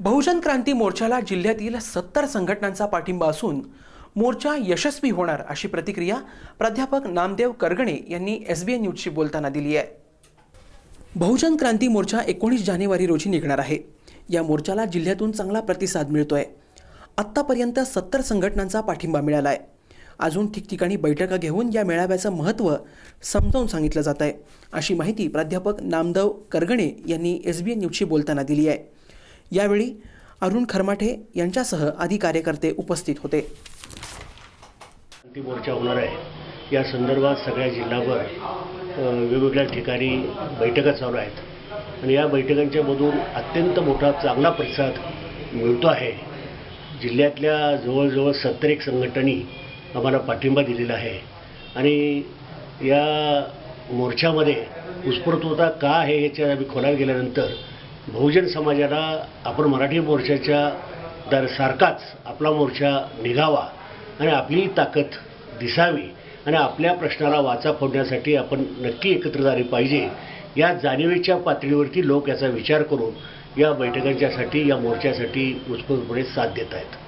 बहुजन क्रांती मोर्चाला जिल्ह्यातील सत्तर संघटनांचा पाठिंबा असून मोर्चा यशस्वी होणार अशी प्रतिक्रिया प्राध्यापक नामदेव करगणे यांनी एस बी एन न्यूजशी बोलताना दिली आहे. बहुजन क्रांती मोर्चा एकोणीस जानेवारी रोजी निघणार आहे. या मोर्चाला जिल्ह्यातून चांगला प्रतिसाद मिळतोय. आत्तापर्यंत सत्तर संघटनांचा पाठिंबा मिळाला आहे अजून ठिकठिकाणी बैठका घेऊन या मेळाव्याचं महत्त्व समजावून सांगितलं जात आहे अशी माहिती प्राध्यापक नामदेव करगणे यांनी एस बी एन न्यूजशी बोलताना दिली आहे. यावेळी अरुण खरमाठे यांच्यासह आदी कार्यकर्ते उपस्थित होते. मोर्चा होणार आहे. या संदर्भात सगळ्या जिल्हाभर वेगवेगळ्या ठिकाणी बैठका चालू आहेत. आणि या बैठकांच्या मधून अत्यंत मोठा चांगला प्रतिसाद मिळतो आहे. जिल्ह्यातल्या जवळजवळ सत्तर एक संघटनांनी आम्हाला पाठिंबा दिलेला आहे. आणि या मोर्चामध्ये उत्स्फूर्तता का आहे याच्या आम्ही खोलात गेल्यानंतर बहुजन समाजाला आपण मराठी मोर्चाच्या दर सारखाच आपला मोर्चा निघावा आणि आपली ताकद दिसावी आणि आपल्या प्रश्नाला वाचा फोडण्यासाठी आपण नक्की एकत्र झाले पाहिजे या जाणीवेच्या पातळीवरती लोक याचा विचार करून या बैठकांच्यासाठी या मोर्चासाठी उत्स्फूर्तपणे साथ देत आहेत.